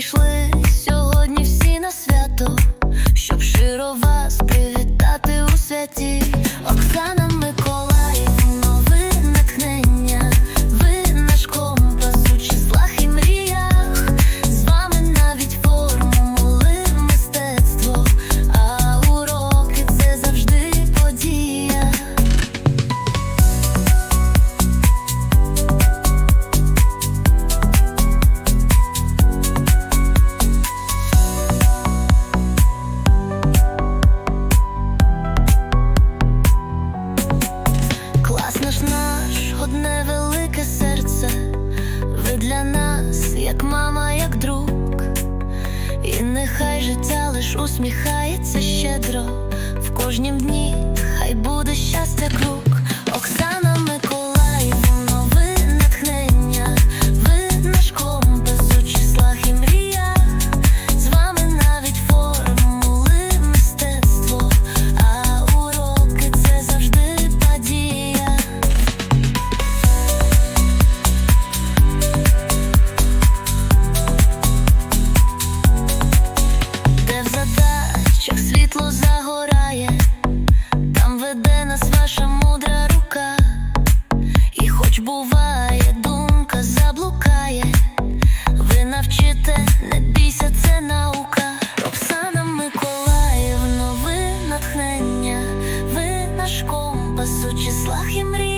прийшли сьогодні всі на свято, щоб широ вас привітати у святі. Оксана як мама, як друг. І нехай життя лиш усміхається щедро. В кожнім дні хай буде щастя круг. Ваша мудра рука, і хоч буває, думка заблукає, ви навчите, не бійся, це наука. Оксана Миколаїв, нове натхнення, ви наш компас у числах і мріях.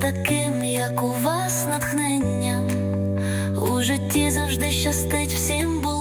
Таким, як у вас, натхненням, у житті завжди щастить всім було.